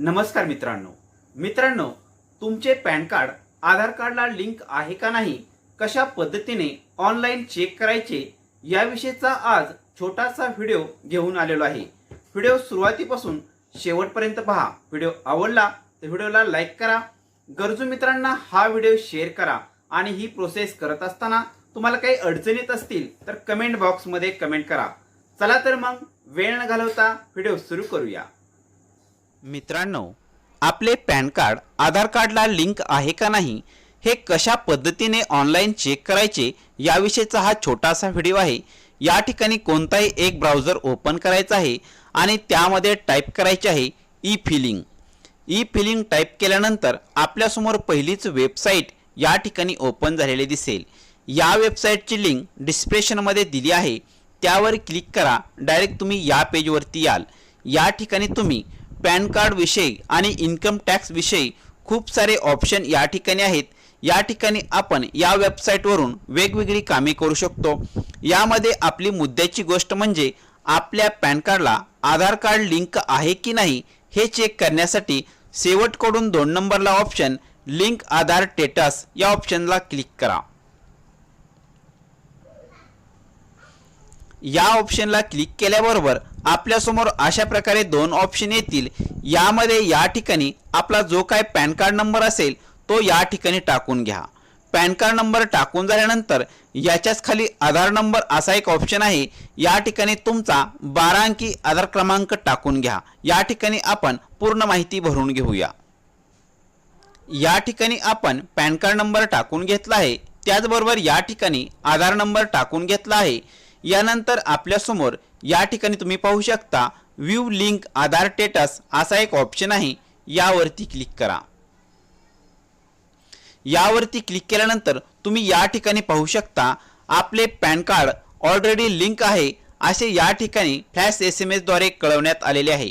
नमस्कार मित्रांनो. मित्रांनो तुमचे पॅन कार्ड आधार कार्डला लिंक आहे का नाही कशा पद्धतीने ऑनलाईन चेक करायचे याविषयीचा आज छोटासा व्हिडिओ घेऊन आलेलो आहे. व्हिडिओ सुरुवातीपासून शेवटपर्यंत पहा. व्हिडिओ आवडला तर व्हिडिओला लाईक करा. गरजू मित्रांना हा व्हिडिओ शेअर करा आणि ही प्रोसेस करत असताना तुम्हाला काही अडचणीत येत असतील तर कमेंट बॉक्समध्ये कमेंट करा. चला तर मग वेळ न घालवता व्हिडिओ सुरू करूया. मित्रांनो आपले पॅन कार्ड आधार कार्डला लिंक आहे का नाही हे कशा पद्धतीने ऑनलाईन चेक करायचे याविषयीचा हा छोटासा व्हिडिओ आहे. या ठिकाणी कोणताही एक ब्राउझर ओपन करायचा आहे आणि त्यामध्ये टाईप करायचे आहे e filling e filling type केल्यानंतर आपल्यासमोर पहिलीच वेबसाईट या ठिकाणी ओपन झालेली दिसेल. या वेबसाईटची लिंक डिस्क्रिप्शनमध्ये दिली आहे. त्यावर क्लिक करा. डायरेक्ट तुम्ही या पेजवरती याल. या ठिकाणी तुम्ही पॅन कार्ड विषयी आणि इन्कम टॅक्स विषयी खूप सारे ऑप्शन या ठिकाणी आहेत. या ठिकाणी आपण या वेबसाईटवरून वेगवेगळी कामे करू शकतो. यामध्ये आपली मुद्द्याची गोष्ट म्हणजे आपल्या पॅन कार्डला आधार कार्ड लिंक आहे की नाही हे चेक करण्यासाठी शेवटकडून दोन नंबरला ऑप्शन लिंक आधार टेटस या ऑप्शनला क्लिक करा. या ऑप्शनला क्लिक केल्याबरोबर आपल्यासमोर अशा प्रकारे दोन ऑप्शन येतील. यामध्ये या ठिकाणी आपला जो काय पॅन कार्ड नंबर असेल तो या ठिकाणी टाकून घ्या. पॅन कार्ड नंबर टाकून झाल्यानंतर याच्याच खाली आधार नंबर असा एक ऑप्शन आहे. या ठिकाणी तुमचा बारा अंकी आधार क्रमांक टाकून घ्या. या ठिकाणी आपण पूर्ण माहिती भरून घेऊया. या ठिकाणी आपण पॅन कार्ड नंबर टाकून घेतला आहे. त्याचबरोबर या ठिकाणी आधार नंबर टाकून घेतला आहे. यानंतर आपल्यासमोर या ठिकाणी तुम्ही पाहू शकता व्ह्यू लिंक आधार टेटस असा एक ऑप्शन आहे. यावरती क्लिक करा. यावरती क्लिक केल्यानंतर तुम्ही या ठिकाणी पाहू शकता आपले पॅन कार्ड ऑलरेडी लिंक आहे असे या ठिकाणी फ्लॅश एस एम एसद्वारे कळवण्यात आलेले आहे.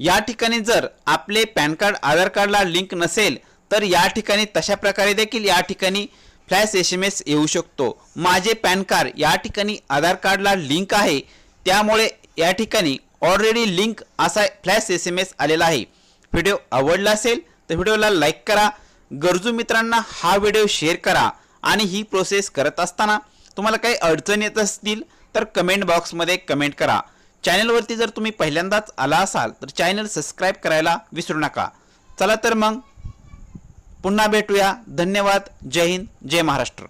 या ठिकाणी जर आपले पॅन कार्ड आधार कार्डला लिंक नसेल तर या ठिकाणी तशा प्रकारे देखील या ठिकाणी फ्लॅश एस एम एस येऊ शकतो. माझे पॅन कार्ड या ठिकाणी आधार कार्डला लिंक आहे. त्यामुळे या ठिकाणी ऑलरेडी लिंक असा फ्लॅश एस एम एस आलेला आहे. व्हिडिओ आवडला असेल तर व्हिडिओला लाईक करा. गरजू मित्रांना हा व्हिडिओ शेअर करा आणि ही प्रोसेस करत असताना तुम्हाला काही अडचण येत असतील तर कमेंट बॉक्समध्ये कमेंट करा. चॅनलवरती जर तुम्ही पहिल्यांदाच आला असाल तर चॅनल सबस्क्राईब करायला विसरू नका. चला तर मग पुन्हा भेटूया. धन्यवाद. जय हिंद. जय महाराष्ट्र.